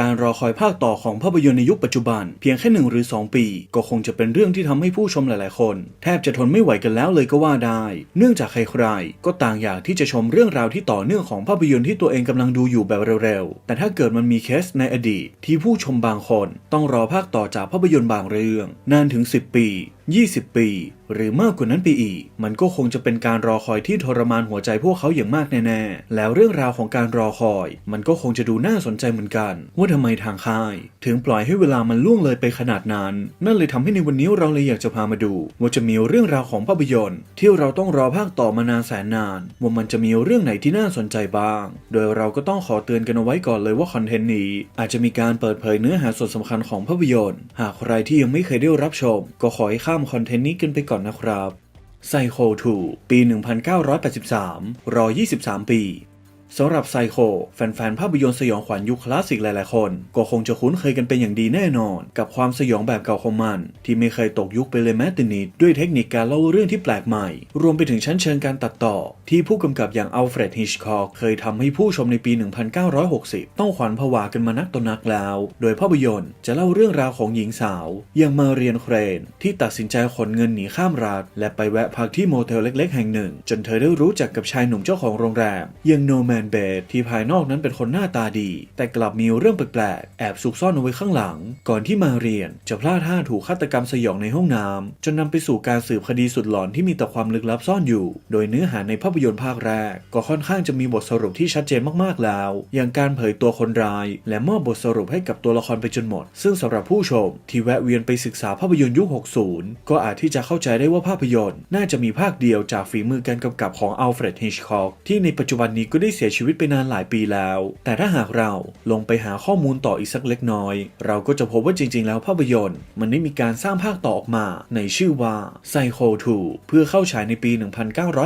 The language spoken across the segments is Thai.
การรอคอยภาคต่อของภาพยนตร์ในยุคปัจจุบัน เพียงแค่หนึ่งหรือ 2 ปี ก็คงจะเป็นเรื่องที่ทำให้ผู้ชมหลาย ๆ คน แทบจะทนไม่ไหวกันแล้วเลยก็ว่าได้ เนื่องจากใครๆก็ต่างอยากที่จะชมเรื่องราวที่ต่อเนื่องของภาพยนตร์ที่ตัวเองกำลังดูอยู่แบบเร็ว ๆ แต่ถ้าเกิดมันมีเคสในอดีต ที่ผู้ชมบางคน ต้องรอภาคต่อจากภาพยนตร์บางเรื่อง นานถึง 10 ปี 20 ปี หรือมากกว่านั้นไปอีก มันก็คงจะเป็นการรอคอยที่ทรมานหัวใจพวกเขาอย่างมากแน่ๆ แล้วเรื่องราวของการรอคอย มันก็คงจะดูน่าสนใจเหมือนกันว่าทำไมทางค่าย ถึงปล่อยให้เวลามันล่วงเลยไปขนาดนั้น นั่นเลยทำให้ในวันนี้เราเลยอยากจะพามาดู ว่าจะมีเรื่องราวของภาพยนตร์ ที่เราต้องรอภาคต่อมานานแสนนาน ว่ามันจะมีเรื่องไหนที่น่าสนใจบ้าง โดยเราก็ต้องขอเตือนกันเอาไว้ก่อนเลยว่าคอนเทนต์นี้ อาจจะมีการเปิดเผยเนื้อหาส่วนสำคัญของภาพยนตร์ หากใครที่ยังไม่เคยได้รับชม ก็ขอให้ข้ามคอนเทนต์นี้กันไปก่อนนะครับไซโค2ปี 1983 รอ 23 ปี สำหรับไซโคแฟนๆภาพยนตร์สยองขวัญยุคคลาสสิกหลายๆคน ก็คงจะคุ้นเคยกันเป็นอย่างดีแน่นอน กับความสยองแบบเก่าของมัน ที่ไม่เคยตกยุคไปเลยแม้แต่นิด ด้วยเทคนิคการเล่าเรื่องที่แปลกใหม่ รวมไปถึงชั้นเชิงการตัดต่อ ที่ผู้กำกับอย่างอัลเฟรดฮิชคอกเคยทำให้ผู้ชมในปี 1960 ต้องขวัญผวากันมานักต่อนักแล้ว โดยภาพยนตร์จะเล่าเรื่องราวของหญิงสาว อย่างมาเรียนเครน ที่ตัดสินใจขนเงินหนีข้ามรัฐและไปแวะพักที่โมเทลเล็ก ๆ แห่งหนึ่ง จนเธอได้รู้จักกับชายหนุ่มเจ้าของโรงแรมอย่างโนแมนเบดที่ภายนอกนั้นเป็นคนหน้าตาดี แต่กลับมีเรื่องแปลกๆ แอบซุกซ่อนเอาไว้ข้างหลัง ก่อนที่มาเรียนจะพลาดท่าถูกฆาตกรรมสยองในห้องน้ำจนนำไปสู่การสืบคดีสุดหลอนที่มีแต่ความลึกลับซ่อนอยู่ โดยเนื้อหาในภาพยนตร์ภาคแรก ก็ค่อนข้างจะมีบทสรุปที่ชัดเจนมากๆแล้ว อย่างการเผยตัวคนร้าย และมอบบทสรุปให้กับตัวละครไปจนหมด ซึ่งสำหรับผู้ชม ที่แวะเวียนไปศึกษาภาพยนตร์ยุค 60 ก็อาจที่จะเข้าใจได้ว่าภาพยนตร์ น่าจะมีภาคเดียวจากฝีมือการกำกับของอัลเฟรดฮิชคอกที่ในปัจจุบันนี้ก็ได้เสียชีวิตไปนานหลายปีแล้ว แต่ถ้าหากเราลงไปหาข้อมูลต่ออีกสักเล็กน้อย เราก็จะพบว่าจริง ๆ แล้วภาพยนตร์ มันได้มีการสร้างภาคต่อออกมาในชื่อว่า Psycho 2เพื่อเข้าฉายในปี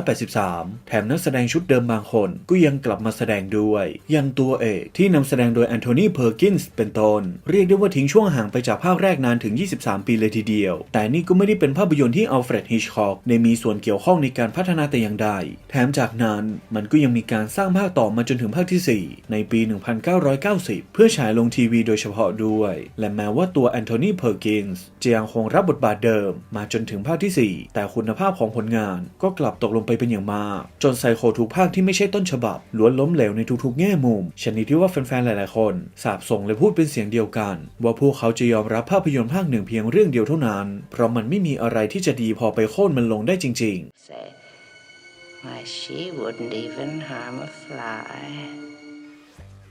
1983 แถมนักแสดงชุดเดิมบางคนก็ยังกลับมาแสดงด้วยอย่างตัวเอกที่นำแสดงโดยแอนโทนีเพอร์กินส์เป็นต้นเรียกได้ว่าทิ้งช่วงห่างไปจากภาคแรกนานถึง 23 ปีเลยทีเดียว แต่นี่ก็ไม่ได้เป็นภาพยนตร์ที่อัลเฟรดฮิชคอกได้มีส่วนเกี่ยวข้องในการพัฒนาแต่อย่างใด แถมจากนั้นมันก็ยังมีการสร้างภาคต่อมาจนถึงภาคที่ 4 ในปี 1990 เพื่อฉายลงทีวีโดยเฉพาะด้วย และแม้ว่าตัวแอนโทนีเพอร์กินส์จะยังคงรับบทบาทเดิม มาจนถึงภาคที่ 4 แต่คุณภาพของผลงานก็กลับตกลงไปเป็นอย่างมาก จนไซโคทุกภาคที่ไม่ใช่ต้นฉบับล้วนล้มเหลวในทุกๆ แง่มุม ชนิดที่ว่าแฟนๆ หลายๆ คน สาบส่งและพูดเป็นเสียงเดียวกัน ว่าพวกเขาจะยอมรับภาพยนตร์ภาคหนึ่งเพียงเรื่องเดียวเท่านั้น เพราะมันไม่มีอะไรที่จะดีพอไปโค่นมันลงได้จริง ๆ why, she wouldn't even harm a fly.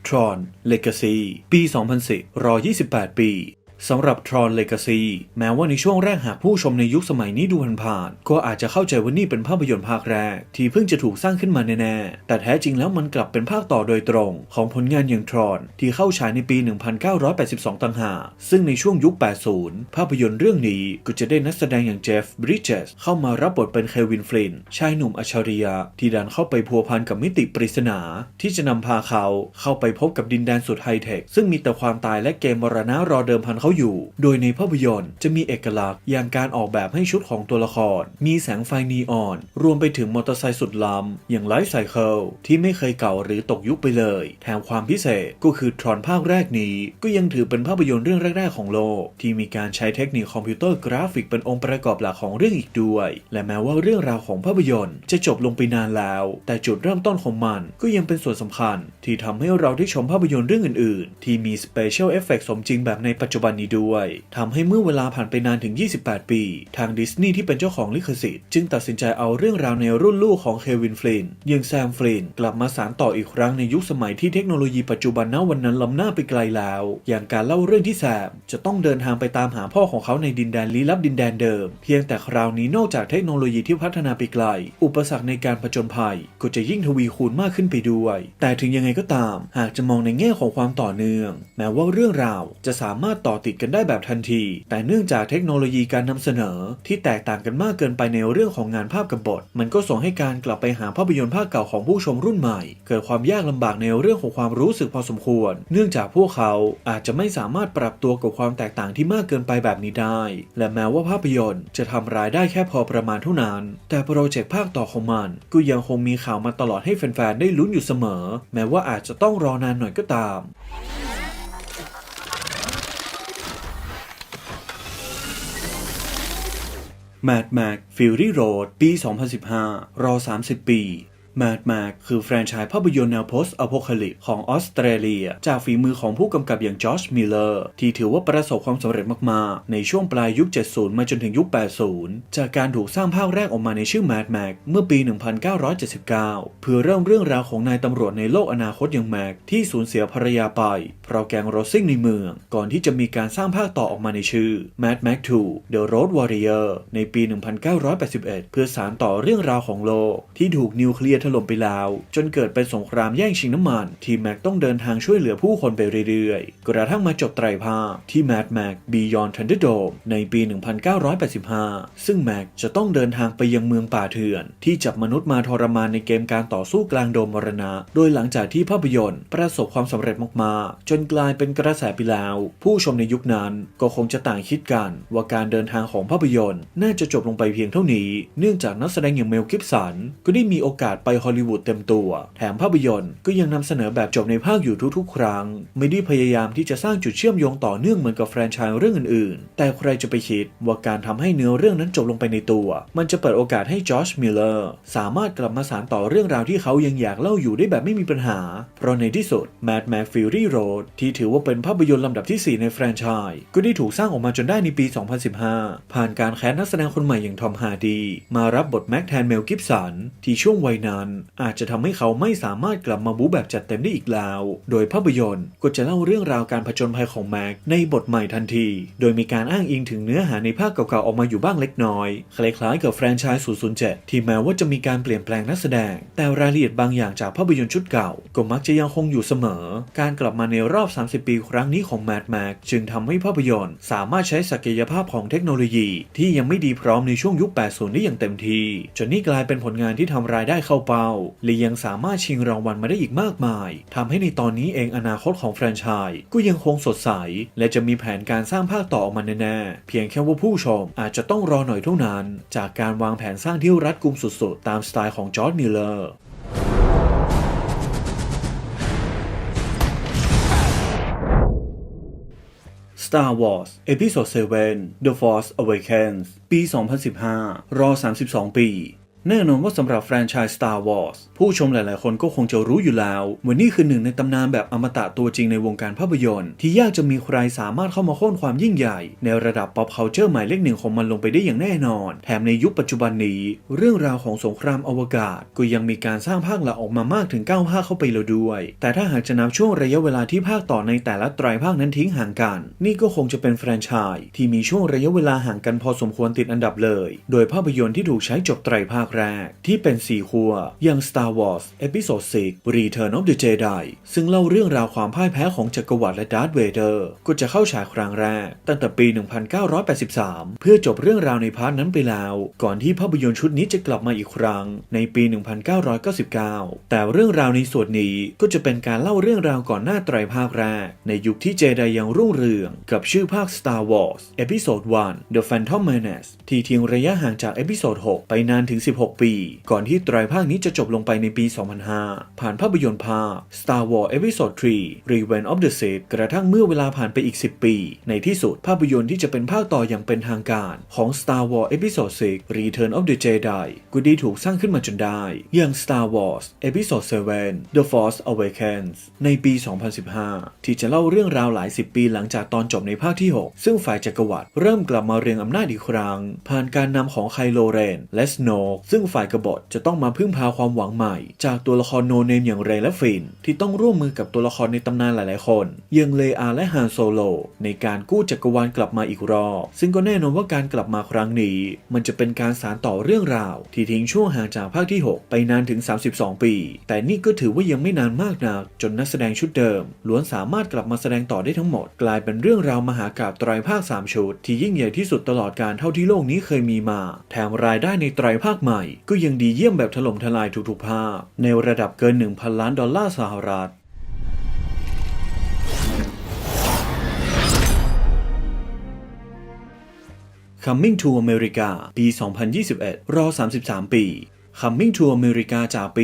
Tron Legacy ปี 2010 รอ 28 ปี สำหรับ Tron Legacy แม้ว่าในช่วงแรกหากผู้ชมในยุคสมัยนี้ดูผ่านๆก็อาจจะเข้าใจว่านี่เป็นภาพยนตร์ภาคแรก ที่เพิ่งจะถูกสร้างขึ้นมาแน่ๆ แต่แท้จริงแล้วมันกลับเป็นภาคต่อโดยตรง ของผลงานอย่าง Tron ที่เข้าฉายในปี 1982 ต่างหากซึ่งในช่วงยุค 80 ภาพยนตร์เรื่องนี้ก็จะได้นักแสดงอย่างเจฟบริดเจสเข้ามารับบทเป็นเควินฟลินชายหนุ่มอัจฉริยะที่ดันเข้าไปพัวพันกับมิติปริศนา ที่จะนำพาเขาเข้าไปพบกับดินแดนสุดไฮเทคซึ่งมีแต่ความตายและเกมมรณะรอเดิมพันเขาอยู่ โดยในภาพยนตร์จะมีเอกลักษณ์อย่างการออกแบบให้ชุดของตัวละคร มีแสงไฟนีออน รวมไปถึงมอเตอร์ไซค์สุดล้ำอย่างไลฟ์ไซเคิลที่ไม่เคยเก่าหรือตกยุคไปเลย แถมความพิเศษก็คือทรอนภาคแรกนี้ ก็ยังถือเป็นภาพยนตร์เรื่องแรก ๆ ของโลก ที่มีการใช้เทคนิคคอมพิวเตอร์กราฟิกเป็นองค์ประกอบหลักของเรื่องอีกด้วย และแม้ว่าเรื่องราวของภาพยนตร์จะจบลงไปนานแล้ว แต่จุดเริ่มต้นของมันก็ยังเป็นส่วนสำคัญ ที่ทำให้เราได้ชมภาพยนตร์เรื่องอื่น ๆ ที่มีสเปเชียลเอฟเฟกสมจริงแบบในปัจจุบันนี้ด้วยทำให้เมื่อเวลาผ่านไปนานถึง 28 ปี ทางดิสนีย์ที่เป็นเจ้าของลิขสิทธิ์จึงตัดสินใจเอาเรื่องราวในรุ่นลูกของเควินฟลินย่างแซมฟลินกลับมาสานต่ออีกครั้งในยุคสมัยที่เทคโนโลยีปัจจุบันณวันนั้นล้ำหน้าไปไกลแล้ว อย่างการเล่าเรื่องที่แซมจะต้องเดินทางไปตามหาพ่อของเขาในดินแดนลี้ลับดินแดนเดิม เพียงแต่คราวนี้นอกจากเทคโนโลยีที่พัฒนาไปไกล อุปสรรคในการผจญภัย ก็จะยิ่งทวีคูณมากขึ้นไปด้วย แต่ถึงยังไงก็ตาม หากจะมองในแง่ของความต่อเนื่อง แม้ว่าเรื่องราวจะสามารถต่อติดกันได้แบบทันที แต่เนื่องจากเทคโนโลยีการนำเสนอ ที่แตกต่างกันมากเกินไปในเรื่องของงานภาพกับบท มันก็ส่งให้การกลับไปหาภาพยนตร์ภาคเก่าของผู้ชมรุ่นใหม่ เกิดความยากลำบากในเรื่องของความรู้สึกพอสมควร เนื่องจากพวกเขาอาจจะไม่สามารถปรับตัวกับความแตกต่างที่มากเกินไปแบบนี้ได้ และแม้ว่าภาพยนตร์จะทำรายได้แค่พอประมาณเท่านั้น แต่โปรเจกต์ภาคต่อของมันก็ยังคงมีข่าวมาตลอดให้แฟนๆได้ลุ้นอยู่เสมอ แม้ว่าอาจจะต้องรอนานหน่อยก็ตาม Mad Max Fury Road ปี 2015 รอ 30 ปี Mad Max คือแฟรนไชส์ภาพยนตร์แนว post apocalypse ของออสเตรเลีย จากฝีมือของผู้กำกับอย่างจอร์จมิลเลอร์ ที่ถือว่าประสบความสำเร็จมาก ๆ ในช่วงปลายยุค 70 มาจนถึงยุค 80 จากการถูกสร้างภาคแรกออกมาในชื่อ Mad Max เมื่อปี 1979 เพื่อเริ่มเรื่องราวของนายตำรวจในโลกอนาคตอย่างแม็กที่สูญเสียภรรยาไป เพราะแกงโรซิ่งในเมือง ก่อนที่จะมีการสร้างภาคต่อออกมาในชื่อ Mad Max 2 The Road Warrior ในปี 1981 เพื่อสานต่อเรื่องราวของโลกที่ถูกนิวเคลียร์ล่มไปแล้วจนเกิดเป็นสงครามแย่งชิงน้ำมัน ที่แม็กต้องเดินทางช่วยเหลือผู้คนไปเรื่อยๆ กระทั่งมาจบไตรภาคที่ Mad Max Beyond Thunderdome ในปี 1985 ซึ่งแม็กจะต้องเดินทางไปยังเมืองป่าเถื่อน ที่จับมนุษย์มาทรมานในเกมการต่อสู้กลางโดมมรณะ โดยหลังจากที่ภาพยนตร์ ประสบความสำเร็จมากๆ จนกลายเป็นกระแสไปแล้ว ผู้ชมในยุคนั้นก็คงจะต่างคิดกัน ว่าการเดินทางของภาพยนตร์ น่าจะจบลงไปเพียงเท่านี้ เนื่องจากนักแสดงอย่างเมลกิฟสันก็ได้มีโอกาสไปฮอลลีวูดเต็มตัว แถมภาพยนตร์ก็ยังนำเสนอแบบจบในภาคอยู่ทุกๆ ครั้ง ไม่ได้พยายามที่จะสร้างจุดเชื่อมโยงต่อเนื่องเหมือนกับแฟรนไชส์เรื่องอื่นๆ แต่ใครจะไปคิดว่าการทำให้เนื้อเรื่องนั้นจบลงไปในตัว มันจะเปิดโอกาสให้จอร์จมิลเลอร์สามารถกลับมาสานต่อเรื่องราวที่เขายังอยากเล่าอยู่ได้แบบไม่มีปัญหา เพราะในที่สุด Mad Max Fury Road ที่ถือว่าเป็นภาพยนตร์ลำดับทีสี่4 ในแฟรนไชส์ก็ได้ถูกสร้างออกมาจนได้ในปี 2015 ผ่านการแคสนักแสดงคนใหม่อย่างทอมฮาร์ดีมารับบทแม็กแทนเมลกิฟสันที่ช่วงวัยนั้นอาจจะทำให้เขาไม่สามารถกลับมาบู๊แบบจัดเต็มได้อีกแล้ว โดยภาพยนตร์ก็จะเล่าเรื่องราวการผจญภัยของแม็กในบทใหม่ทันที โดยมีการอ้างอิงถึงเนื้อหาในภาคเก่าๆออกมาอยู่บ้างเล็กน้อย คล้ายๆกับแฟรนไชส์007 ที่แม้ว่าจะมีการเปลี่ยนแปลงนักแสดง แต่รายละเอียดบางอย่างจากภาพยนตร์ชุดเก่า ก็มักจะยังคงอยู่เสมอ การกลับมาในรอบ 30 ปีครั้งนี้ของ Mad Max จึงทำให้ภาพยนตร์ สามารถใช้ศักยภาพของเทคโนโลยีที่ยังไม่ดีพร้อมในช่วงยุค 80 ได้อย่างเต็มที่จนนี่กลายเป็นผลงานที่ทำรายได้เข้าเป้าและยังสามารถชิงรางวัลมาได้อีกมากมายทำให้ในตอนนี้เองอนาคตของแฟรนไชส์ก็ยังคงสดใส และจะมีแผนการสร้างภาคต่อออกมาแน่ๆ เพียงแค่ว่าผู้ชมอาจจะต้องรอหน่อยเท่านั้น จากการวางแผนสร้างที่รัดกุมสุดๆ ตามสไตล์ของจอร์ดมิลเลอร์ Star Wars Episode 7 The Force Awakens ปี 2015 รอ 32 ปี แน่นอนว่าสำหรับแฟรนไชส์ Star Wars ผู้ชมหลายๆ คนก็คงจะรู้อยู่แล้วว่านี่คือหนึ่งในตำนานแบบอมตะตัวจริงในวงการภาพยนตร์ ที่ยากจะมีใครสามารถเข้ามาโค่นความยิ่งใหญ่ ในระดับ pop culture หมายเลขหนึ่งของมันลงไปได้อย่างแน่นอน แถมในยุคปัจจุบันนี้ เรื่องราวของสงครามอวกาศ ก็ยังมีการสร้างภาคหลักออกมามากถึง9ภาคเข้าไปแล้วด้วย แต่ถ้าหากจะนับช่วงระยะเวลาที่ภาคต่อในแต่ละไตรภาคนั้นทิ้งห่างกัน นี่ก็คงจะเป็นแฟรนไชส์ที่มีช่วงระยะเวลาห่างกันพอสมควรติดอันดับเลย โดยภาพยนตร์ที่ถูกใช้จบไตรภาคแรกที่เป็นสี่คัวอย่าง Star Wars Episode 6 Return of the Jedi ซึ่งเล่าเรื่องราวความพ่ายแพ้ของจักรวรรดิและดาร์ธเวเดอร์ ก็จะเข้าฉายครั้งแรก ตั้งแต่ปี 1983 เพื่อจบเรื่องราวในพาร์ทนั้นไปแล้ว ก่อนที่ภาพยนตร์ชุดนี้จะกลับมาอีกครั้งในปี 1999 แต่เรื่องราวในส่วนนี้ก็จะเป็นการเล่าเรื่องราวก่อนหน้าไตรภาคแรก ในยุคที่เจไดยังรุ่งเรือง กับชื่อภาค Star Wars Episode 1 The Phantom Menace ที่ทิ้งระยะห่างจาก Episode 6 ไปนานถึง 16 ปี ก่อนที่ไตรภาคนี้จะจบลงไปในปี 2005 ผ่านภาพยนตร์ภาค Star Wars Episode 3 Revenge of the Sith กระทั่งเมื่อเวลาผ่านไปอีก 10 ปี ในที่สุดภาพยนตร์ที่จะเป็นภาคต่ออย่างเป็นทางการของ Star Wars Episode 6 Return of the Jedi ก็ได้ถูกสร้างขึ้นมาจนได้ อย่าง Star Wars Episode 7 The Force Awakens ในปี 2015 ที่จะเล่าเรื่องราวหลายสิบปีหลังจากตอนจบในภาคที่ 6 ซึ่งฝ่ายจักรวรรดิเริ่มกลับมาเรียงอำนาจอีกครั้ง ผ่านการนำของไคโลเรนและสโนว์ซึ่งฝ่ายกบฏจะต้องมาพึ่งพาความหวังใหม่จากตัวละครโนเนมอย่างเรย์และฟินที่ต้องร่วมมือกับตัวละครในตำนานหลายๆ คนอย่างเลอาและฮานโซโล ในการกู้จักรวาลกลับมาอีกรอบ ซึ่งก็แน่นอนว่าการกลับมาครั้งนี้ มันจะเป็นการสานต่อเรื่องราว ที่ทิ้งช่วงห่างจากภาคที่ 6 ไปนานถึง 32 ปี แต่นี่ก็ถือว่ายังไม่นานมากนักจนนักแสดงชุดเดิม ล้วนสามารถกลับมาแสดงต่อได้ทั้งหมด กลายเป็นเรื่องราวมหากาพย์ไตรภาค 3 ชุด ที่ยิ่งใหญ่ที่สุดตลอดการเท่าที่โลกนี้เคยมีมา แถมรายได้ในไตรภาคใหม่ ก็ยังดีเยี่ยมแบบถล่มทลายทุกๆภาคา ในระดับเกิน 1,000 ล้านดอลลาร์สหรัฐคัมมิ่งทูอเมริกาปี 2021 รอ 33 ปี Coming to America จากปี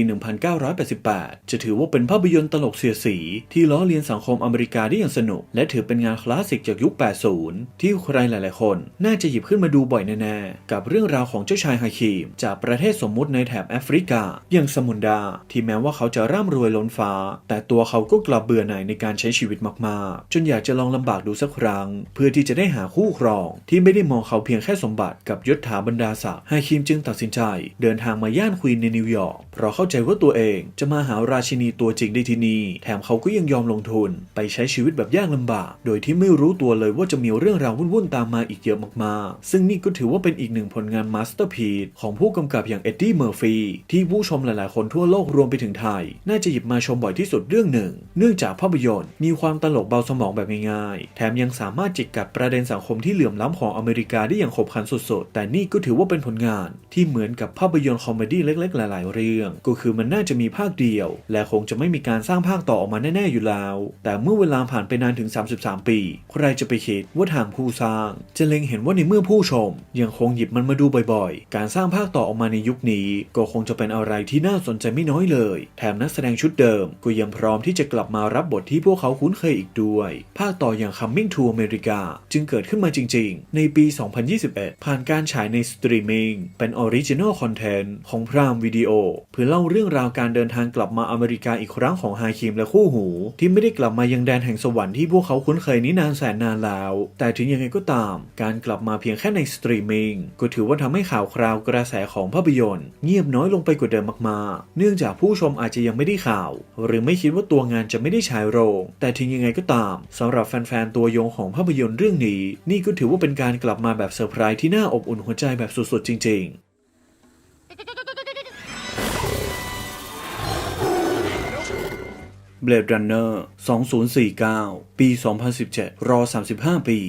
1988 จะถือว่าเป็นภาพยนตร์ตลกเสียสี ที่ล้อเลียนสังคมอเมริกาได้อย่างสนุก และถือเป็นงานคลาสสิกจากยุค 80 ที่ใครหลาย ๆ คน น่าจะหยิบขึ้นมาดูบ่อยแน่ ๆ กับเรื่องราวของเจ้าชายฮาคิมจากประเทศสมมุติในแถบแอฟริกา อย่างสมุนดา ที่แม้ว่าเขาจะร่ำรวยล้นฟ้า แต่ตัวเขาก็กลับเบื่อหน่ายในการใช้ชีวิตมาก ๆ จนอยากจะลองลำบากดูสักครั้ง เพื่อที่จะได้หาคู่ครอง ที่ไม่ได้มองเขาเพียงแค่สมบัติกับยศถาบรรดาศักดิ์ฮาคิมจึงตัดสินใจ เดินทางมาย่านควีนในนิวยอร์กเพราะเข้าใจว่าตัวเองจะมาหาราชินีตัวจริงได้ที่นี่ แถมเขาก็ยังยอมลงทุน ไปใช้ชีวิตแบบยากลำบาก โดยที่ไม่รู้ตัวเลยว่าจะมีเรื่องราววุ่นๆตามมาอีกเยอะมากๆ ซึ่งนี่ก็ถือว่าเป็นอีกหนึ่งผลงานมาสเตอร์พีซของผู้กำกับอย่างเอ็ดดี้เมอร์ฟีที่ผู้ชมหลายๆ คนทั่วโลกรวมไปถึงไทย น่าจะหยิบมาชมบ่อยที่สุดเรื่องหนึ่ง เนื่องจากภาพยนตร์มีความตลกเบาสมองแบบง่ายๆ แถมยังสามารถจิกกัดประเด็นสังคมที่เหลื่อมล้ำของอเมริกาได้อย่างขบขันสุดๆ แต่นี่ก็ถือว่าเป็นผลงานที่เหมือนกับภาพยนตร์คอมเมดเล็กๆ หลายๆ เรื่อง ก็คือมันน่าจะมีภาคเดียว และคงจะไม่มีการสร้างภาคต่อออกมาแน่ๆอยู่แล้ว แต่เมื่อเวลาผ่านไปนานถึง 33 ปี ใครจะไปคิดว่าทางผู้สร้าง จะเล็งเห็นว่าในเมื่อผู้ชม ยังคงหยิบมันมาดูบ่อยๆ การสร้างภาคต่อออกมาในยุคนี้ ก็คงจะเป็นอะไรที่น่าสนใจไม่น้อยเลย แถมนักแสดงชุดเดิมก็ยังพร้อมที่จะกลับมารับบทที่พวกเขาคุ้นเคยอีกด้วย ภาคต่ออย่าง Coming to America จึงเกิดขึ้นมาจริง ๆ ในปี 2021 ผ่านการฉายในสตรีมมิ่งเป็นออริจิน l ลคอนเทนต์ของพรามวิดีโอ เพื่อเล่าเรื่องราวการเดินทางกลับมาอเมริกาอีกครั้งของฮาคิมและคู่หู ที่ไม่ได้กลับมายังแดนแห่งสวรรค์ที่พวกเขาคุ้นเคยนี้นานแสนนานแล้ว แต่ถึงยังไงก็ตาม การกลับมาเพียงแค่ในสตรีมมิ่งก็ถือว่าทำให้ข่าวคราวกระแสของภาพยนตร์ เงียบน้อยลงไปกว่าเดิมมากๆ เนื่องจากผู้ชมอาจจะยังไม่ได้ข่าว หรือไม่คิดว่าตัวงานจะไม่ได้ฉายโรง แต่ถึงยังไงก็ตามสำหรับแฟนๆตัวยงของภาพยนตร์เรื่องนี้ นี่ก็ถือว่าเป็นการกลับมาแบบเซอร์ไพรส์ที่น่าอบอุ่นหัวใจแบบสุดๆจริง ๆ Blade Runner 2049 ปี 2017 รอ 35 ปี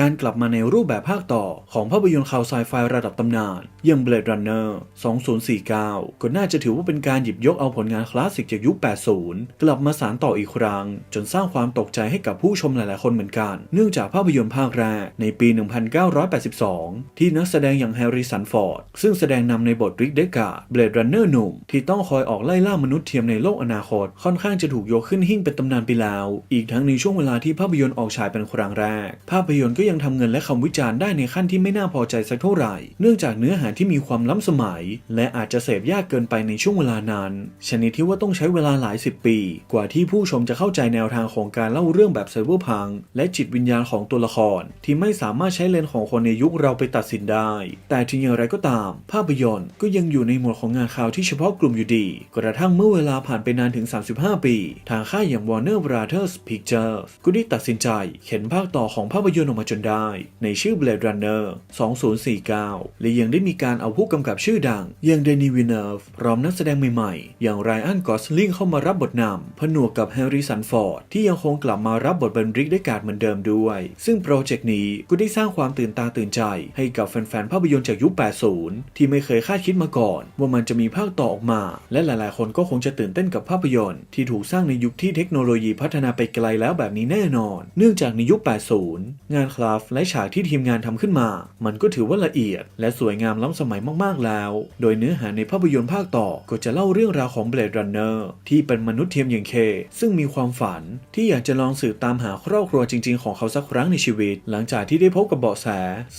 การกลับมาในรูปแบบภาคต่อของภาพยนตร์ข่าวไซไฟระดับตำนานอย่าง Blade Runner 2049 ก็น่าจะถือว่าเป็นการหยิบยกเอาผลงานคลาสสิกจากยุค 80 กลับมาสารต่ออีกครั้ง จนสร้างความตกใจให้กับผู้ชมหลายๆคนเหมือนกัน เนื่องจากภาพยนตร์ภาคแรกในปี 1982 ที่นักแสดงอย่างแฮร์ริสันฟอร์ด ซึ่งแสดงนำในบทริกเดกา Blade Runner หนุ่ม ที่ต้องคอยออกไล่ล่ามนุษย์เทียมในโลกอนาคต ค่อนข้างจะถูกยกขึ้นหิ้งเป็นตำนานไปแล้ว อีกทั้งในช่วงเวลาที่ภาพยนตร์ออกฉายเป็นครั้งแรก ภาพยนตร์ก็ยังทำเงินและคำวิจารณ์ได้ในขั้นที่ไม่น่าพอใจสักเท่าไหร่ เนื่องจากเนื้อหาที่มีความล้ำสมัย และอาจจะเสพยากเกินไปในช่วงเวลานั้นชนิดที่ว่าต้องใช้เวลาหลายสิบปี กว่าที่ผู้ชมจะเข้าใจแนวทางของการเล่าเรื่องแบบไซเบอร์พังและจิตวิญญาณของตัวละคร ที่ไม่สามารถใช้เลนส์ของคนในยุคเราไปตัดสินได้ แต่ถึงอย่างไรก็ตาม ภาพยนตร์ก็ยังอยู่ในหมวดของงานข่าวที่เฉพาะกลุ่มอยู่ดี กระทั่งเมื่อเวลาผ่านไปนานถึง 35 ปี ทางค่ายอย่าง Warner Brothers Pictures ก็ได้ตัดสินใจ เข็นภาคต่อของภาพยนตร์ออกมาจนได้ในชื่อ Blade Runner 2049 และยังได้มีการเอาผู้กำกับชื่อดัง อย่างเดนีวินเนฟพร้อมนักแสดงใหม่ๆ อย่างไรอันกอสลิงเข้ามารับบทนำผนวกกับแฮร์ริสันฟอร์ดที่ยังคงกลับมารับบทเป็นริกได้การเหมือนเดิมด้วย ซึ่งโปรเจกต์นี้ก็ได้สร้างความตื่นตาตื่นใจ ให้กับแฟนๆภาพยนตร์จากยุค 80 ที่ไม่เคยคาดคิดมาก่อน ว่ามันจะมีภาคต่อออกมา และหลายๆ คนก็คงจะตื่นเต้นกับภาพยนตร์ ที่ถูกสร้างในยุคที่เทคโนโลยีพัฒนาไปไกลแล้วแบบนี้แน่นอน เนื่องจากในยุค 80 งานคราฟและฉากที่ทีมงานทำขึ้นมา มันก็ถือว่าละเอียด และสวยงามล้ำสมัยมากๆแล้ว โดยเนื้อหาในภาพยนตร์ภาคต่อก็จะเล่าเรื่องราวของ Blade Runner ที่เป็นมนุษย์เทียมอย่างเค ซึ่งมีความฝันที่อยากจะลองสืบตามหาครอบครัวจริง ๆ ของเขาสักครั้งในชีวิต หลังจากที่ได้พบกับเบาะแส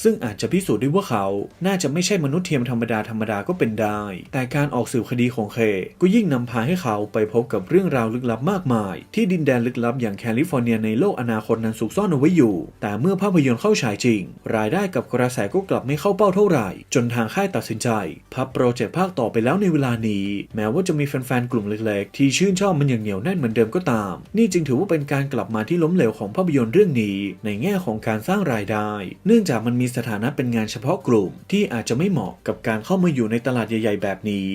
ซึ่งอาจจะพิสูจน์ได้ว่าเขา น่าจะไม่ใช่มนุษย์เทียมธรรมดาธรรมดาก็เป็นได้ แต่การออกสืบคดีของเค ก็ยิ่งนำพาให้เขาไปพบกับเรื่องราวลึกลับมากมาย ที่ดินแดนลึกลับอย่างแคลิฟอร์เนียในโลกอนาคตนั้นซุกซ่อนเอาไว้อยู่ แต่เมื่อภาพยนตร์เข้าฉายจริง รายได้กับกระแสก็กลับไม่เข้าเป้าเท่าไหร่ จนทางค่ายตัดสินใจ พับโปรเจกต์ภาคต่อไปแล้วในเวลานี้ แม้ว่าจะมีแฟนๆกลุ่มเล็กๆ ที่ชื่นชอบมันอย่างเหนียวแน่นเหมือนเดิมก็ตาม นี่จึงถือว่าเป็นการกลับมาที่ล้มเหลวของภาพยนตร์เรื่องนี้ ในแง่ของการสร้างรายได้ เนื่องจากมันมีสถานะเป็นงานเฉพาะกลุ่ม ที่อาจจะไม่เหมาะกับการเข้ามาอยู่ในตลาดใหญ่ ๆ แบบนี้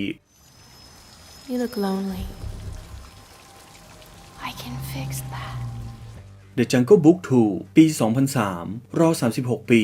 You look lonely. I can fix that. The Jungle Book 2 ปี 2003 รอ 36 ปี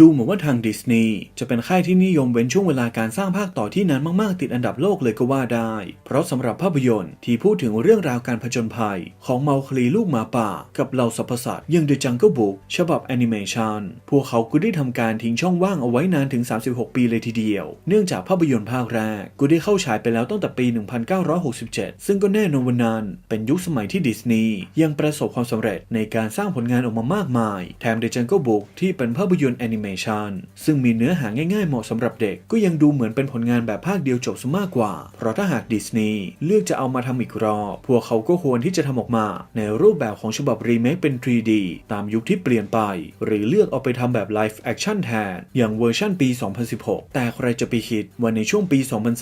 ดูเหมือนว่าทางดิสนีย์จะเป็นค่ายที่นิยมเว้นช่วงเวลาการสร้างภาคต่อที่นานมากๆ ติดอันดับโลกเลยก็ว่าได้ เพราะสำหรับภาพยนตร์ที่พูดถึงเรื่องราวการผจญภัย ของเมาคลีลูกหมาป่า กับเหล่าสรรพสัตว์ยัง The Jungle Book ฉบับแอนิเมชันพวกเขาก็ได้ทำการทิ้งช่องว่างเอาไว้นานถึง 36 ปีเลยทีเดียว เนื่องจากภาพยนตร์ภาคแรกก็ได้เข้าฉายไปแล้วตั้งแต่ปี 1967 ซึ่งก็แน่นอนวันนั้นเป็นยุคสมัยที่ดิสนีย์ยังประสบความสำเร็จในการสร้างผลงานออกมามากมาย แถม The Jungle Book ที่เป็นภาพยนตร์แอนิเมชันซึ่งมีเนื้อหาง่ายๆเหมาะสำหรับเด็กก็ยังดูเหมือนเป็นผลงานแบบภาคเดียวจบซะมากกว่า เพราะถ้าหากดิสนีย์เลือกจะเอามาทำอีกรอบ พวกเขาก็ควรที่จะทำออกมา ในรูปแบบของฉบับรีเมคเป็น 3D ตามยุคที่เปลี่ยนไป หรือเลือกเอาไปทำแบบไลฟ์แอคชั่นแทน อย่างเวอร์ชั่นปี 2016 แต่ใครจะไปคิดว่าในช่วงปี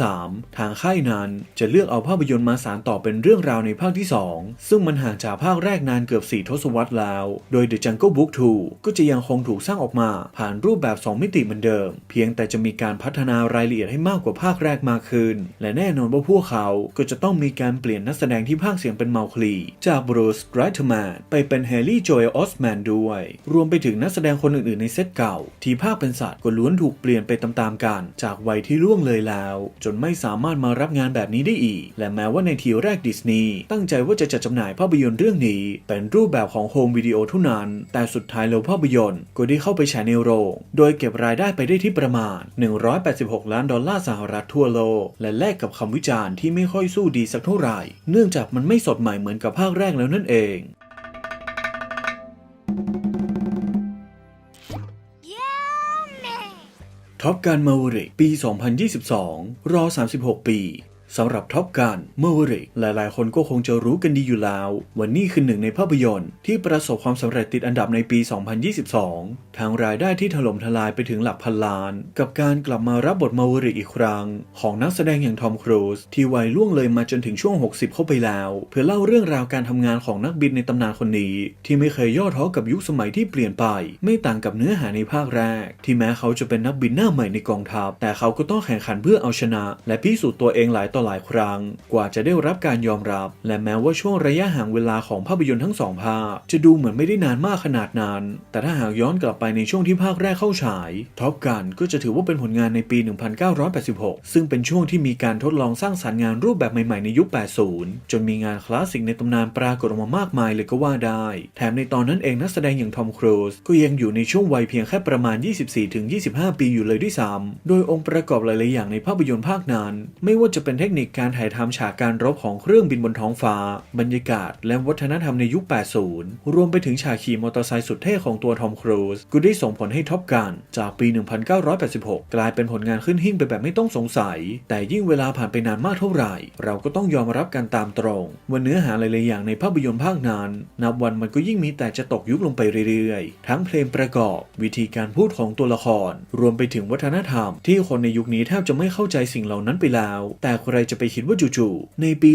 2003 ทางค่ายนั้นจะเลือกเอาภาพยนตร์มาสานต่อเป็นเรื่องราวในภาคที่ 2 ซึ่งมันห่างจากภาคแรกนานเกือบ 4 ทศวรรษแล้ว โดย The Jungle Book 2 ก็จะยังคงถูกสร้างออกมาผ่านรูปแบบ 2 มิติเหมือนเดิม เพียงแต่จะมีการพัฒนารายละเอียดให้มากกว่าภาคแรกมากขึ้น และแน่นอนว่าพวกเขาก็จะต้องมีการเปลี่ยนนักแสดงที่ภาคเสียงเป็นเมาคลี จากบรูซไรท์แมนไปเป็นแฮร์รี่โจเอลออสแมนด้วย รวมไปถึงนักแสดงคนอื่นๆในเซตเก่า ที่ภาคเป็นสัตว์ก็ล้วนถูกเปลี่ยนไปตามๆกัน จากวัยที่ล่วงเลยแล้ว จนไม่สามารถมารับงานแบบนี้ได้อีก และแม้ว่าในทีแรกดิสนีย์ตั้งใจว่าจะจัดจำหน่ายภาพยนตร์เรื่องนี้ เป็นรูปแบบของโฮมวิดีโอเท่านั้น แต่สุดท้ายแล้วภาพยนตร์ก็ได้เข้าไปฉายในโรงโดยเก็บรายได้ไปได้ที่ประมาณ 186 ล้านดอลลาร์สหรัฐทั่วโลก และแลกกับคำวิจารณ์ที่ไม่ค่อยสู้ดีสักเท่าไหร่ เนื่องจากมันไม่สดใหม่เหมือนกับภาคแรกแล้วนั่นเองท็อปการมาเวริกปี 2022 รอ 36 ปี สำหรับท็อปการมาเวริกหลายๆ คนก็คงจะรู้กันดีอยู่แล้วว่านี่คือหนึ่งในภาพยนตร์ ที่ประสบความสำเร็จติดอันดับในปี 2022 ทางรายได้ที่ถล่มทลายไปถึงหลักพันล้าน กับการกลับมารับบทมาเวริกอีกครั้ง ของนักแสดงอย่างทอมครูซที่วัยล่วงเลยมาจนถึงช่วง 60 เข้าไปแล้ว เพื่อเล่าเรื่องราวการทำงานของนักบินในตำนานคนนี้ ที่ไม่เคยย่อท้อกับยุคสมัยที่เปลี่ยนไป ไม่ต่างกับเนื้อหาในภาคแรก ที่แม้เขาจะเป็นนักบินหน้าใหม่ในกองทัพแต่เขาก็ต้องแข่งขันเพื่อเอาชนะ และพิสูจน์ตัวเองหลายต่อหลายครั้ง กว่าจะได้รับการยอมรับ และแม้ว่าช่วงระยะห่างเวลาของภาพยนตร์ทั้งสองภาคจะดูเหมือนไม่ได้นานมากขนาดนั้น แต่ถ้าหากย้อนกลับไปในช่วงที่ภาคแรกเข้าฉายท็อปกันก็จะถือว่าเป็นผลงานในปี 1986 ซึ่งเป็นช่วงที่มีการทดลองสร้างสรรค์งานรูปแบบใหม่ๆในยุค 80 จนมีงานคลาสสิกในตำนานปรากฏออกมามากมายเลยก็ว่าได้ แถมในตอนนั้นเองนักแสดงอย่างทอมครูซก็ยังอยู่ในช่วงวัยเพียงแค่ประมาณ 24-25 ปีอยู่เลยด้วยซ้ำโดยองค์ประกอบหลายๆอย่างในภาพยนตร์ภาคนั้น ไม่ว่าจะเป็นเทคนิคการถ่ายทำฉากการรบของเครื่องบินบนท้องฟ้า บรรยากาศ และวัฒนธรรมในยุค 80 รวมไปถึงฉากขี่มอเตอร์ไซค์สุดเท่ของตัวทอมครูซก็ได้ส่งผลให้ท็อปกันจากปี 1986 กลายเป็นผลงานขึ้นหิ่งไปแบบไม่ต้องสงสัย แต่ยิ่งเวลาผ่านไปนานมากเท่าไหร่ เราก็ต้องยอมรับกันตามตรงว่าเนื้อหาหลายๆอย่างในภาพยนตร์ภาคนั้น นับวันมันก็ยิ่งมีแต่จะตกยุคลงไปเรื่อยๆ ทั้งเพลงประกอบ วิธีการพูดของตัวละคร รวมไปถึงวัฒนธรรม ที่คนในยุคนี้แทบจะไม่เข้าใจสิ่งเหล่านั้นไปแล้ว แต่ใครจะไปคิดว่าจู่ๆในปี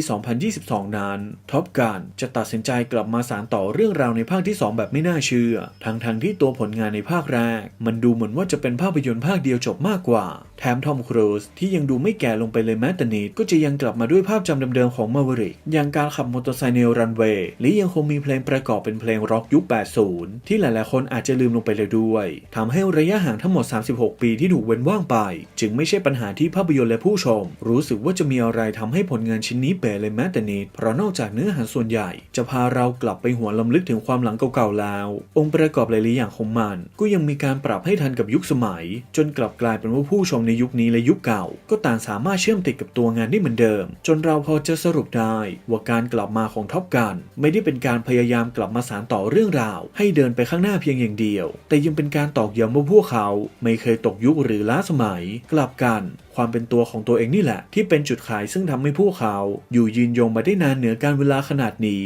2022 นั้นท็อปการจะตัดสินใจกลับมาสานต่อเรื่องราวในภาคที่ 2 แบบไม่น่าเชื่อ ทั้งๆทที่ตัวผลงานในภาคแรก มันดูเหมือนว่าจะเป็นภาพยนตร์ภาคเดียวจบมากกว่า แถมทอมครูซที่ยังดูไม่แก่ลงไปเลยแม้แต่นิดก็จะยังกลับมาด้วยภาพจำเดิมๆของมาวริกอย่างการขับมอเตอร์ไซค์ในรันเวย์และยังคงมีเพลงประกอบเป็นเพลงร็อกยุค 80 ที่หลายๆ คนอาจจะลืมลงไปเลยด้วยทำให้ระยะห่างทั้งหมด 36 ปีที่ถูกเว้นว่างไป จึงไม่ใช่ปัญหาที่ภาพยนตร์และผู้ชม รู้สึกว่าจะมีอะไรทำให้ผลงานชิ้นนี้เป๋เลยแม้แต่นิดเพราะนอกจากเนื้อหาส่วนใหญ่ จะพาเรากลับไปหัวนลำลึกถึงความหลังเก่าๆแล้ว องค์ประกอบหลายๆอย่างของมัน ก็ยังมีการปรับให้ทันกับยุคสมัย จนกลับกลายเป็นว่าผู้ชมในยุคนี้และยุคเก่า ก็ต่างสามารถเชื่อมติดกับตัวงานได้เหมือนเดิม จนเราพอจะสรุปได้ว่าการกลับมาของท็อปกัน ไม่ได้เป็นการพยายามกลับมาสานต่อเรื่องราว ให้เดินไปข้างหน้าเพียงอย่างเดียว แต่ยังเป็นการตอกย้ำว่าพวกเขา ไม่เคยตกยุคหรือล้าสมัย กลับกัน ความเป็นตัวของตัวเองนี่แหละ ที่เป็นจุดขายซึ่งทำให้พวกเขาอยู่ยืนยงมาได้นานเหนือการเวลาขนาดนี้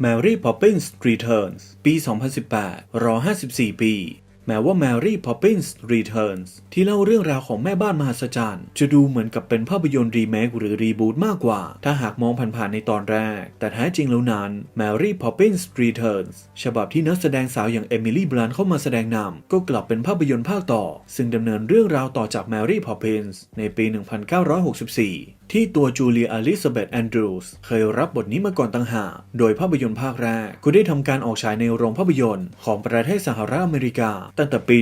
แมรี่พอปเปนสตรีเทิร์นส์ปี 2018 รอ 54 ปี แม้ว่า Mary Poppins Returns ที่เล่าเรื่องราวของแม่บ้านมหัศจรรย์ จะดูเหมือนกับเป็นภาพยนตร์รีเมคหรือรีบูตมากกว่า ถ้าหากมองผ่านๆในตอนแรก แต่แท้จริงแล้วนั้น Mary Poppins Returns ฉบับที่นักแสดงสาวอย่างเอมิลี่บลันเข้ามาแสดงนำก็กลับเป็นภาพยนตร์ภาคต่อ ซึ่งดำเนินเรื่องราวต่อจาก Mary Poppins ในปี 1964 ที่ตัวจูเลียอลิซาเบธแอนดรูสเคยรับบทนี้มาก่อนต่างหาก โดยภาพยนตร์ภาคแรกก็ได้ทำการออกฉายในโรงภาพยนตร์ของประเทศสหรัฐอเมริกา ตั้งแต่ปี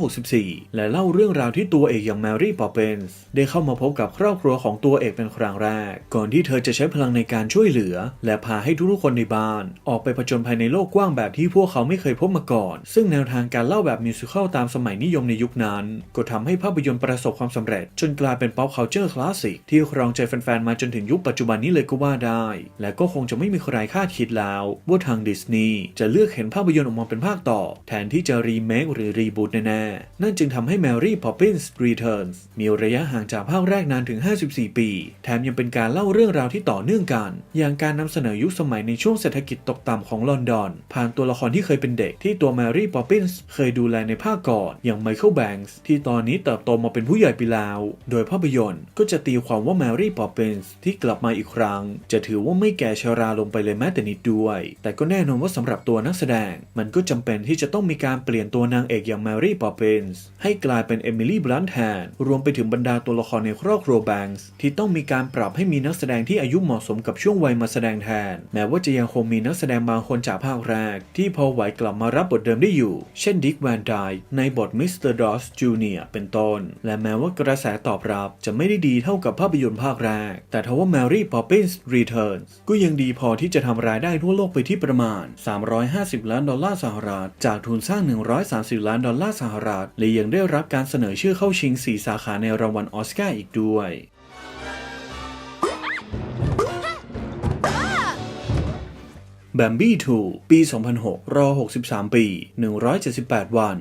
1964 และเล่าเรื่องราวที่ตัวเอกอย่างแมรี่ปอปเปนส์ได้เข้ามาพบกับครอบครัวของตัวเอกเป็นครั้งแรก ก่อนที่เธอจะใช้พลังในการช่วยเหลือ และพาให้ทุกๆคนในบ้าน ออกไปผจญภัยในโลกกว้างแบบที่พวกเขาไม่เคยพบมาก่อน ซึ่งแนวทางการเล่าแบบมิวสิควลตามสมัยนิยมในยุคนั้น ก็ทำให้ภาพยนตร์ประสบความสำเร็จ จนกลายเป็น pop culture classic ที่ครองใจแฟนๆ มาจนถึงยุคปัจจุบันนี้เลยก็ว่าได้ และก็คงจะไม่มีใครคาดคิดแล้ว ว่าทางดิสนีย์จะเลือกเห็นภาพยนตร์ออกมาเป็นภาคต่อ แทนที่จะรีเมคหรือรีบูตแน่ๆ นั่นจึงทำให้ Mary Poppins Returns มีระยะห่างจากภาคแรกนานถึง 54 ปี แถมยังเป็นการเล่าเรื่องราวที่ต่อเนื่องกัน อย่างการนำเสนอยุคสมัยในช่วงเศรษฐกิจตกต่ำของลอนดอน ผ่านตัวละครที่เคยเป็นเด็กที่ตัว Mary Poppins เคยดูแลในภาคก่อน อย่าง Michael Banks ที่ตอนนี้เติบโตมาเป็นผู้ใหญ่ไปแล้ว โดยภาพยนตร์ก็จะตีความว่า Mary Poppins ที่กลับมาอีกครั้ง จะถือว่าไม่แก่ชราลงไปเลยแม้แต่นิดด้วย แต่ก็แน่นอนว่าสำหรับตัวนักแสดง มันก็จำเป็นที่จะต้องมีการเปลี่ยนตัวนางเอกอย่าง Mary Poppins ให้กลายเป็น Emily Blunt แทน รวมไปถึงบรรดาตัวละครในครอบครัว Banks ที่ต้องมีการปรับให้มีนักแสดงที่อายุเหมาะสมกับช่วงวัยมาแสดงแทน แม้ว่าจะยังคงมีนักแสดงบางคนจากภาคแรก ที่พอไหวกลับมารับบทเดิมได้อยู่ เช่น Dick Van Dyke ในบท Mr. Doss Jr. เป็นต้น และแม้ว่ากระแสตอบรับจะไม่ได้ดีเท่ากับภาพยนตร์ภาคแรก แต่ทว่า Mary Poppins Returns ก็ยังดีพอที่จะทำรายได้ทั่วโลกไปที่ประมาณ 350 ล้านดอลลาร์สหรัฐ จากทุนสร้าง 130 ล้านดอลลาร์สหรัฐ และยังได้รับการเสนอชื่อเข้าชิง 4 สาขาในรางวัลออสการ์อีกด้วยแบมบี้2ปี 2006 รอ 63 ปี 178 วัน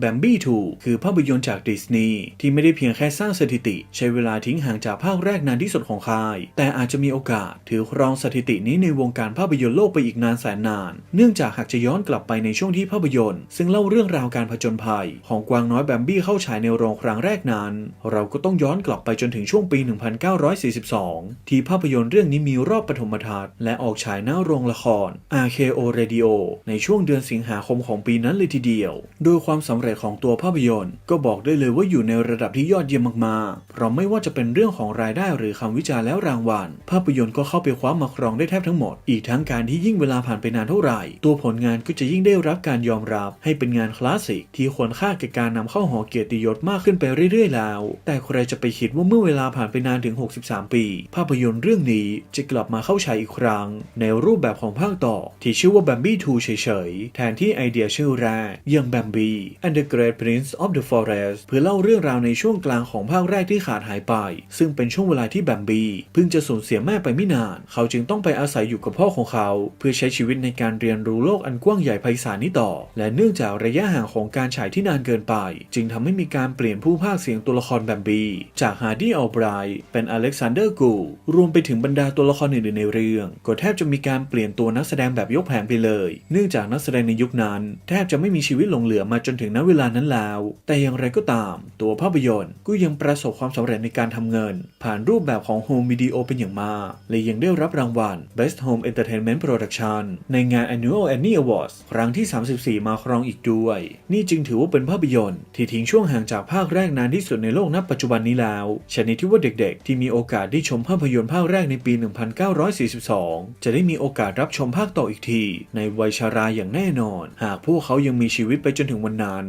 แบมบี้2คือภาพยนตร์จากดิสนีย์ที่ไม่ได้เพียงแค่สร้างสถิติ ใช้เวลาทิ้งห่างจากภาคแรกนานที่สุดของค่าย แต่อาจจะมีโอกาสถือครองสถิตินี้ในวงการภาพยนตร์โลกไปอีกนานแสนนาน เนื่องจากหากจะย้อนกลับไปในช่วงที่ภาพยนตร์ ซึ่งเล่าเรื่องราวการผจญภัย ของกวางน้อยแบมบี้เข้าฉายในโรงครั้งแรกนั้น เราก็ต้องย้อนกลับไปจนถึงช่วงปี 1942 ที่ภาพยนตร์เรื่องนี้มีรอบปฐมทัศน์และออกฉายหน้าโรงละคร RKO Radio ในช่วงเดือนสิงหาคมของปีนั้นเลยทีเดียว โดยความสำเร็จของตัวภาพยนตร์ ก็บอกได้เลยว่าอยู่ในระดับที่ยอดเยี่ยมมากๆ เพราะไม่ว่าจะเป็นเรื่องของรายได้หรือคำวิจารณ์แล้วรางวัล ภาพยนตร์ก็เข้าไปคว้ามาครองได้แทบทั้งหมด อีกทั้งการที่ยิ่งเวลาผ่านไปนานเท่าไหร่ ตัวผลงานก็จะยิ่งได้รับการยอมรับให้เป็นงานคลาสสิกที่ควรค่าแก่การนำเข้าหอเกียรติยศมากขึ้นไปเรื่อยๆ แล้ว แต่ใครจะไปคิดว่าเมื่อเวลาผ่านไปนานถึง 63 ปี ภาพยนตร์เรื่องนี้จะกลับมาเข้าฉายอีกครั้ง ในรูปแบบของภาคต่อ ที่ชื่อว่า Bambi 2เฉยๆ แทนที่ไอเดียชื่อแรกอย่าง Bambi and the Great Prince of the Forest เพื่อเล่าเรื่องราวในช่วงกลางของภาคแรกที่ขาดหายไป ซึ่งเป็นช่วงเวลาที่ Bambi เพิ่งจะสูญเสียแม่ไปไม่นาน เขาจึงต้องไปอาศัยอยู่กับพ่อของเขา เพื่อใช้ชีวิตในการเรียนรู้โลกอันกว้างใหญ่ไพศาลนี้ต่อ และเนื่องจากระยะห่างของการฉายที่นานเกินไป จึงทำให้มีการเปลี่ยนผู้พากย์เสียงตัวละครแบมบีจากฮาร์ดี้อัลไบรท์เป็นอเล็กซานเดอร์กูรวมไปถึงบรรดาตัวละครอื่นๆในเรื่อง ก็แทบจะมีการเปลี่ยนตัวนักแสดงแบบยกแผงไปเลย เนื่องจากนักแสดงในยุคนั้น แทบจะไม่มีชีวิตหลงเหลือมาจนถึงณเวลานั้นแล้ว แต่อย่างไรก็ตาม ตัวภาพยนตร์ก็ยังประสบความสำเร็จในการทำเงิน ผ่านรูปแบบของโฮมวิดีโอเป็นอย่างมากและยังได้รับรางวัล Best Home Entertainment Production ในงาน Annual Annie Awards ครั้งที่ 34 มาครองอีกด้วย นี่จึงถือว่าเป็นภาพยนตร์ ที่ทิ้งช่วงห่างจากภาคแรกนานที่สุดในโลกนับปัจจุบันนี้แล้ว ชนิดที่ว่าเด็กๆ ที่มีโอกาสได้ชมภาพยนตร์ภาคแรกในปี 1942 จะได้มีโอกาสรับชมภาคต่ออีกที ในวัยชาราอย่างแน่นอน หากพวกเขายังมีชีวิตไปจนถึงวันนั้น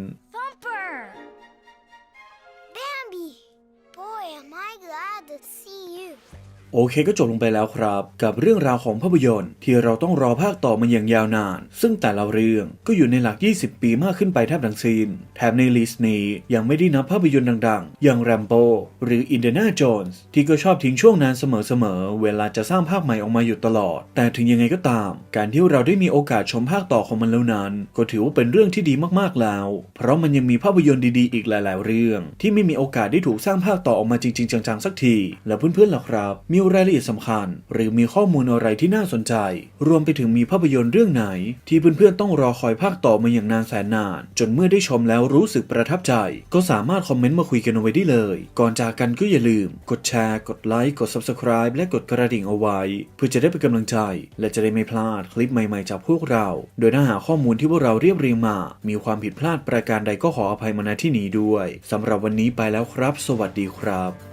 โอเคก็จบลงไปแล้วครับ กับเรื่องราวของภาพยนตร์ ที่เราต้องรอภาคต่อมาอย่างยาวนาน ซึ่งแต่ละเรื่องก็อยู่ในหลัก 20 ปีมากขึ้นไปแทบทั้งสิ้นแถมในลิสต์นี้ยังไม่ได้นับภาพยนตร์ดังๆ อย่างแรมโบหรืออินเดน่าโจนส์ที่ก็ชอบทิ้งช่วงนานเสมอๆ เวลาจะสร้างภาคใหม่ออกมาอยู่ตลอด แต่ถึงยังไงก็ตาม การที่เราได้มีโอกาสชมภาคต่อของมันแล้วนั้น ก็ถือว่าเป็นเรื่องที่ดีมากๆแล้ว เพราะมันยังมีภาพยนตร์ดีๆ อีกหลาย ๆ เรื่อง ที่ไม่มีโอกาสได้ถูกสร้างภาคต่อออกมาจริงๆ จังๆสักที แล้วเพื่อนๆล่ะครับมีรายละเอียดสำคัญ หรือมีข้อมูลอะไรที่น่าสนใจ รวมไปถึงมีภาพยนตร์เรื่องไหน ที่เพื่อนๆต้องรอคอยภาคต่อมาอย่างนานแสนนาน จนเมื่อได้ชมแล้วรู้สึกประทับใจ ก็สามารถคอมเมนต์มาคุยกันเอาไว้ได้เลย ก่อนจากกันก็อย่าลืม กดแชร์ กดไลค์ กด Subscribe และกดกระดิ่งเอาไว้ เพื่อจะได้เป็นกำลังใจ และจะได้ไม่พลาดคลิปใหม่ๆจากพวกเรา โดยถ้าหาข้อมูลที่พวกเราเรียบเรียงมา มีความผิดพลาดประการใดก็ขออภัยมาณที่นี้ด้วยสำหรับวันนี้ไปแล้วครับ สวัสดีครับ